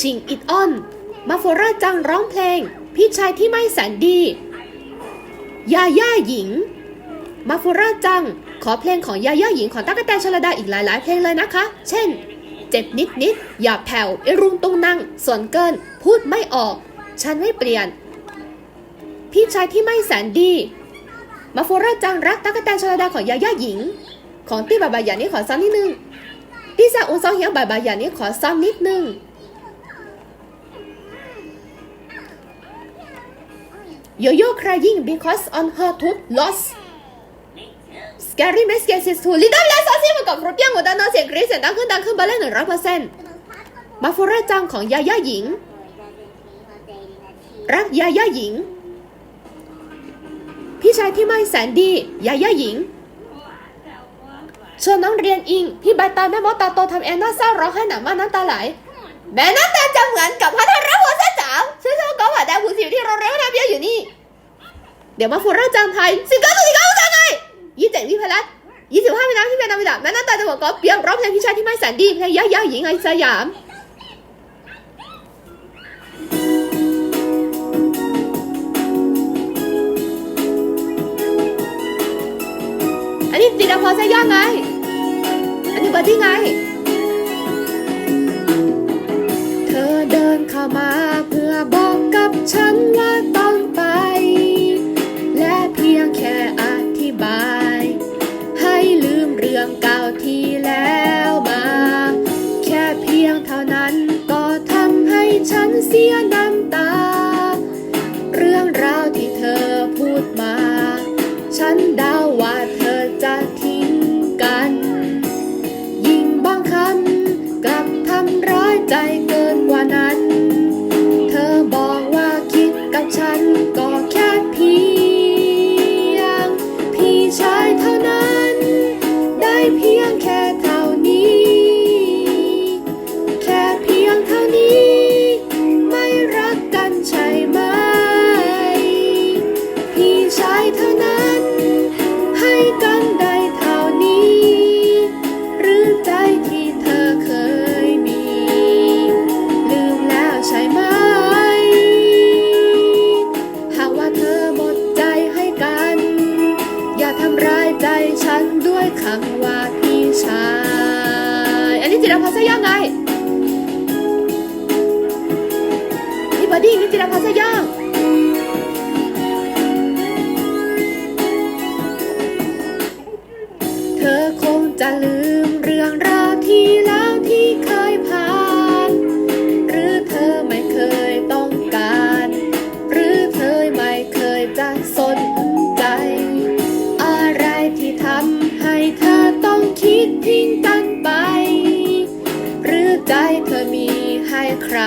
ชิงอิดออน มาโฟราจังร้องเพลง พี่ชายที่ไม่แสนดี ยาย่าหญิง มาโฟราจัง ขอเพลงของยาย่าหญิงของตั๊กแตนชลดาอีกหลาย ๆ เพลงเลยนะคะ เช่น เจ็บนิดนิดอย่าแผ่วไอรุงตรงนั่งส่วนเกิน พูดไม่ออก ฉันไม่เปลี่ยน พี่ชายที่ไม่แสนดี มาโฟราจังรักตั๊กแตนชลดาของยาย่าหญิง ของตี้บาบาหยานี่ขอซ้ำนิดนึงตี้ซาอุซองเฮียงบาบาหยานี่ขอซ้ำนิดนึง Yo-yo crying because on her tooth loss. Scary messages to little less ซซี่มากับรถยงหัวด้านนอกเสียงกรี๊ดเสียงดังขึ้นดังขึ้นเบอร์เลหนึ่งร้อยเปอร์เซ็นต์มาโฟราจังของยาย่าหญิง รักยาย่าหญิง พี่ชายที่ไม่แสนดียาย่าหญิงชวนน้องเรียนอิง พี่ใบตาแม่มดตาโตทำแอนน่าเศร้าร้องไห้หนักมากน้ำตาไหล แม่น้ำตาจะเหมือนกับพรหัวเส้น อเจ้วาแดงผู้สิวที่เราเรียกว่าน้ำเบี้ยอยู่นี่ เดี๋ยวมาฟูร่าจางไทยสิงเกิลสุดที่เก้าจังไงยี่เจ็ดวิพลัสยี่สิบห้ามีน้ำที่เป็นน้ำมิดาแม่น้ำตาจะบอกก็เปียงร้องเพลงพี่ชายที่ไม่แสนดีเพลงย่าย่าหญิงไอสยามอันนี้ติดาพอสย่างไง อันนี้บอร์ดี้ไง เธอเดินเข้ามา ด้วยคำว่าพี่ชาย อันนี้จิรพัฒน์ซะยังไงนี่บอดี้นี่จิรพัฒน์ซะยังเธอคงจะลืมเรื่องราวที่ ทิ้งกันไป หรือใจเธอมีให้ใคร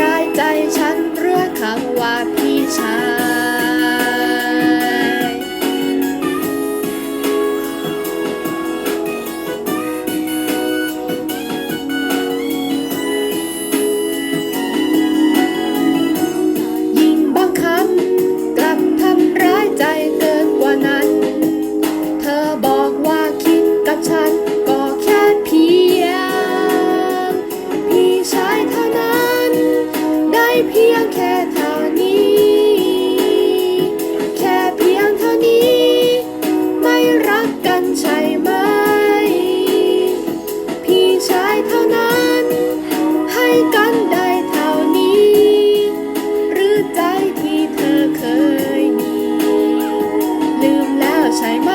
ร้ายใจฉันเรื่องคำว่าพี่ชาย เพียงแค่เท่นี้ แค่เพียงเท่านี้ ไม่รักกันใช่ไหม พี่ชายเท่านั้น ให้กันได้เท่นี้ หรือใจที่เธอเคยมี ลืมแล้วใช่ไหม